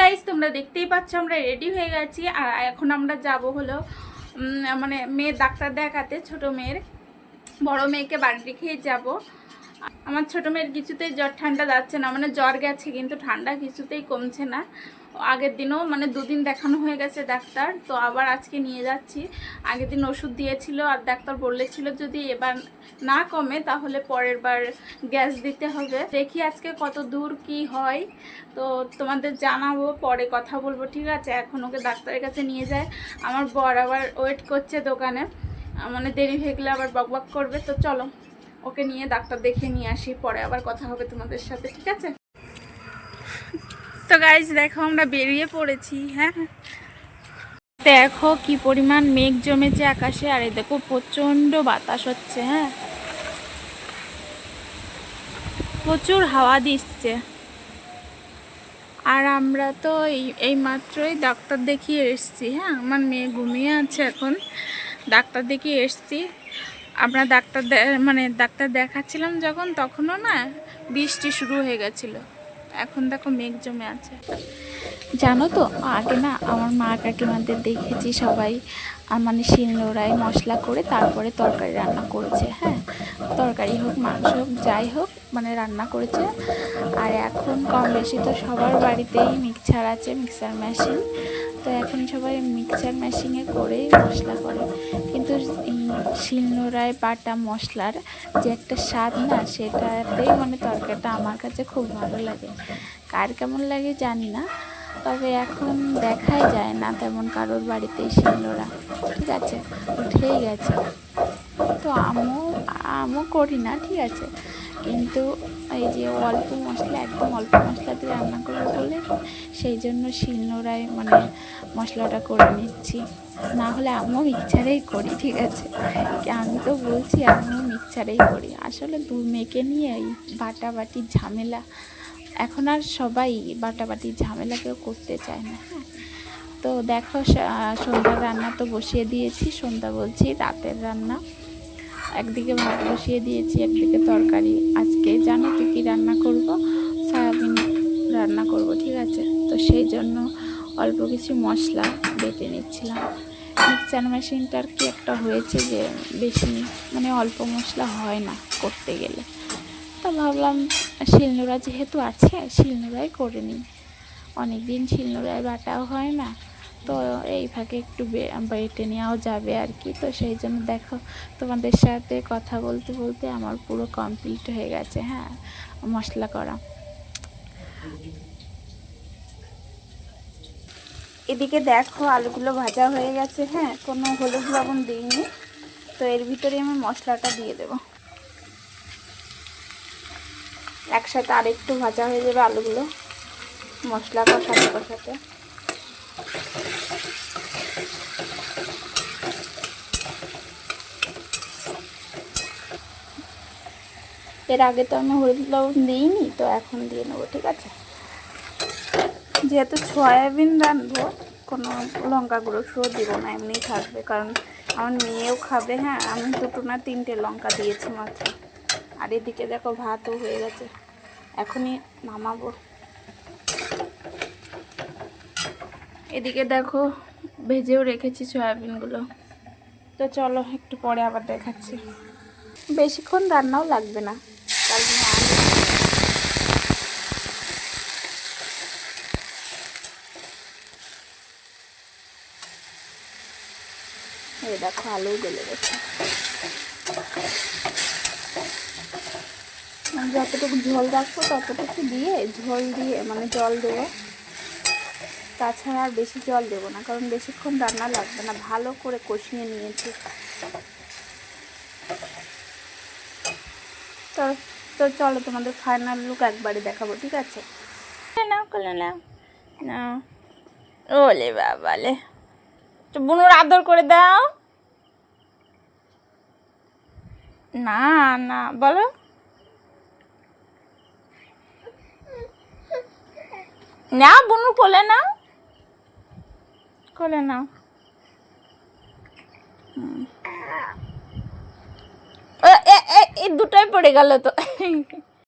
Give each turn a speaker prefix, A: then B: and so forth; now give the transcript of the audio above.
A: Guys তোমরা দেখতেই পাচ্ছ আমরা রেডি হয়ে গেছি। আর এখন আমরা যাব হলো মানে মেয়ের ডাক্তার দেখাতে, ছোট মেয়ের। বড় মেয়েকে বাড়ি রেখেই যাব। আমার ছোট মেয়ের কিছুতেই জ্বর ঠান্ডা যাচ্ছে না মানে জ্বর গেছে কিন্তু ঠান্ডা কিছুতেই কমছে না। আগের দিনও মানে দুদিন দেখানো হয়ে গেছে ডাক্তার, তো আবার আজকে নিয়ে যাচ্ছি। আগের দিন ওষুধ দিয়েছিল আর ডাক্তার বলেছিল যদি এবার না কমে তাহলে পরের বার গ্যাস দিতে হবে। দেখি আজকে কত দূর কি হয়। তো তোমাদের জানাব, পরে কথা বলব, ঠিক আছে? এখন ওকে ডাক্তারের কাছে নিয়ে যায় আমার বর আবার ওয়েট করছে দোকানে। মানে দেরি হয়ে গেলে আবার বকবক করবে। তো চলো, ওকে নিয়ে ডাক্তার দেখিয়ে নিয়ে আসি, পরে আবার কথা হবে তোমাদের সাথে, ঠিক আছে? তো গাইজ দেখো আমরা বেরিয়ে পড়েছি হ্যাঁ? দেখো কি পরিমাণ মেঘ জমেছে আকাশে, আর দেখো প্রচণ্ড বাতাস হচ্ছে হ্যাঁ? প্রচুর হাওয়া দিচ্ছে। আর আমরা তো এই এই মাত্রই ডাক্তার দেখিয়ে এসছি হ্যাঁ? আমার মেয়ে ঘুমিয়ে আছে এখন, ডাক্তার দেখিয়ে এসছি। আমরা ডাক্তার মানে ডাক্তার দেখাচ্ছিলাম যখন, তখনও না বৃষ্টি শুরু হয়ে গেছিল। এখন দেখো মেঘ জমে আছে। জানো তো, আগে না আমার মা কাকিমাদের দেখেছি সবাই মানে শিলনোড়ায় মশলা করে তারপরে তরকারি রান্না করেছে হ্যাঁ? তরকারি হোক, মাংস হোক, যাই হোক মানে রান্না করেছে। আর এখন কম বেশি তো সবার বাড়িতেই মিক্সার আছে মিক্সার মেশিন তো এখন সবাই মিক্সার মেশিনে করেই মশলা করে। কিন্তু শিলনোড়ায় বাটা মশলার যে একটা স্বাদ না, সেটাতেই মানে তরকারিটা আমার কাছে খুব ভালো লাগে। কার কেমন লাগে জানি না, তবে এখন দেখাই যায় না তেমন কারোর বাড়িতেই শিলনোড়া। ঠিক আছে, উঠেই গেছে। তো আমও আমও করি না, ঠিক আছে। কিন্তু এই যে অল্প মশলা, একদম অল্প মশলা দিয়ে রান্না করব বলে, সেই জন্য শিলনোড়ায় মানে মশলাটা করে নিচ্ছি। না হলে আমিও মিক্সারেই করি, ঠিক আছে? আমি তো বলছি আমিও মিক্সারেই করি। আসলে দু মেয়েকে নিয়ে এই বাটাবাটির ঝামেলা, এখন আর সবাই বাটাবাটির ঝামেলা কেউ করতে চায় না। তো দেখো সন্ধ্যার রান্না তো বসিয়ে দিয়েছি। সন্ধ্যা বলছি রাতের রান্না। একদিকে ভাত বসিয়ে দিয়েছি, একদিকে তরকারি। আজকে জানো তো কী রান্না করব? সয়াবিন রান্না করব, ঠিক আছে? তো সেই জন্য অল্প কিছু মশলা বেটে নিচ্ছিলাম। মিক্সচার মেশিনটার কি একটা হয়েছে যে বেশি মানে অল্প মশলা হয় না করতে গেলে। তো ভাবলাম শিলনোড়া যেহেতু আছে, শিলনোড়াই করে নিই। অনেক দিন শিলনোড়ায় বাটাও হয় না। তো এই ফাঁকে একটু বেটে নেওয়াও যাবে আর কি। তো সেই জন্য দেখো, তোমাদের সাথে কথা বলতে বলতে আমার পুরো কমপ্লিট হয়ে গেছে হ্যাঁ? মশলা করা। এদিকে দেখো আলুগুলো ভাজা হয়ে গেছে হ্যাঁ? কোনো হলুদ লবণ দিইনি। তো এর ভিতরে আমি মশলাটা দিয়ে দেবো। একসাথে আরেকটু ভাজা হয়ে যাবে আলুগুলো। মশলা কষাতে কষাতে। এর আগে তো আমি হলুদ লবণ দিইনি, তো এখন দিয়ে নেব, ঠিক আছে? যেহেতু সয়াবিন রাঁধবো, কোনো লঙ্কা গুঁড়ো শুরু দিব না এমনি থাকবে, কারণ আমার মেয়েও খাবে হ্যাঁ আমি দুটো না তিনটে লঙ্কা দিয়েছি মাত্র। আর এদিকে দেখো ভাতও হয়ে গেছে, এখনই নামাবো। এদিকে দেখো ভেজেও রেখেছি সয়াবিনগুলো। তো চলো একটু পরে আবার দেখাচ্ছি। বেশিক্ষণ রান্নাও লাগবে না তার জন্য আলু এই দেখো আলু গলে গেছে। যতটুকু ঝোল রাখব ততটুকু দিয়ে ঝোল দিয়ে মানে জল দেবো। তাছাড়া আর বেশি জল দেবো না, কারণ বেশিক্ষণ রান্না লাগবে না, ভালো করে কষিয়ে নিয়েছি। তো তো চলো তোমাদের ফাইনাল লুক একবারে দেখাবো, ঠিক আছে? কলে নাও নাও ওলে বাবালে। বুনুর আদর করে দাও। না না, বলো। না, বুনু কোলে নাও কোলে নাও। এই দুটোই পড়ে গেল তো।